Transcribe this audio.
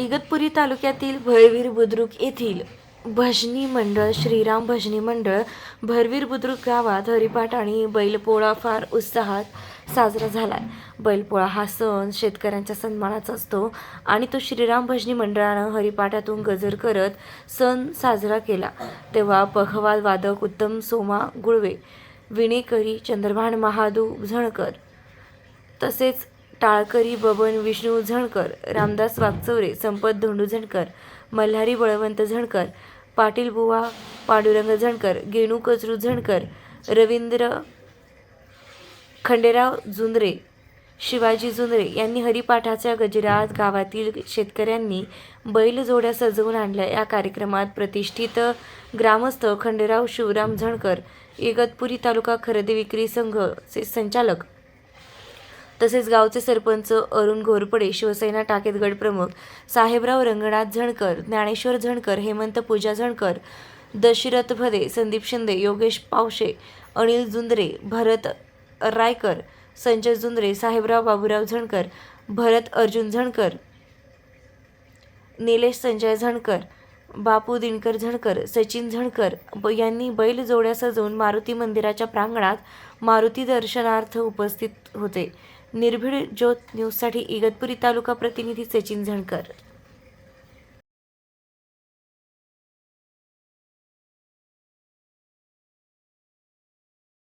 इगतपुरी तालुक्यातील भयवीर बुद्रुक येथील भजनी मंडळ श्रीराम भजनी मंडळ भरवीर बुद्रुक गावात हरिपाठ आणि बैलपोळा फार उत्साहात साजरा झाला. आहे बैलपोळा हा सण शेतकऱ्यांच्या सन्मानाचा असतो आणि तो श्रीराम भजनी मंडळानं हरिपाठातून गजर करत सण साजरा केला. तेव्हा पखवाल वादक उत्तम सोमा गुळवे विणेकरी चंद्रभान महादू झणकर तसेच टाळकरी बबन विष्णू झणकर रामदास वागचौरे संपत धोंडू झणकर मल्हारी बळवंत झणकर पाटील बुवा पांडुरंग झणकर गेणू कचरू झणकर रवींद्र खंडेराव जुंदरे शिवाजी जुंदरे यांनी हरिपाठाच्या गजरात गावातील शेतकऱ्यांनी बैलजोड्या सजवून आणल्या. या कार्यक्रमात प्रतिष्ठित ग्रामस्थ खंडेराव शिवराम झणकर इगतपुरी तालुका खरेदी विक्री संघचे संचालक तसेच गावचे सरपंच अरुण घोरपडे शिवसेना टाकेत गट प्रमुख साहेबराव रंगनाथ झणकर ज्ञानेश्वर झणकर हेमंत पूजा झणकर दशरथ भदे संदीप शिंदे योगेश पावशे अनिल जुंदरे भरत रायकर संजय जुंदरे साहेबराव बाबूराव झणकर भरत अर्जुन झणकर निलेश संजय झणकर बापू दिनकर झणकर सचिन झणकर यांनी बैल जोड्या सजवून मारुती मंदिराच्या प्रांगणात मारुती दर्शनार्थ उपस्थित होते. निर्भीड ज्योत न्यूजसाठी इगतपुरी तालुका प्रतिनिधी सचिन झणकर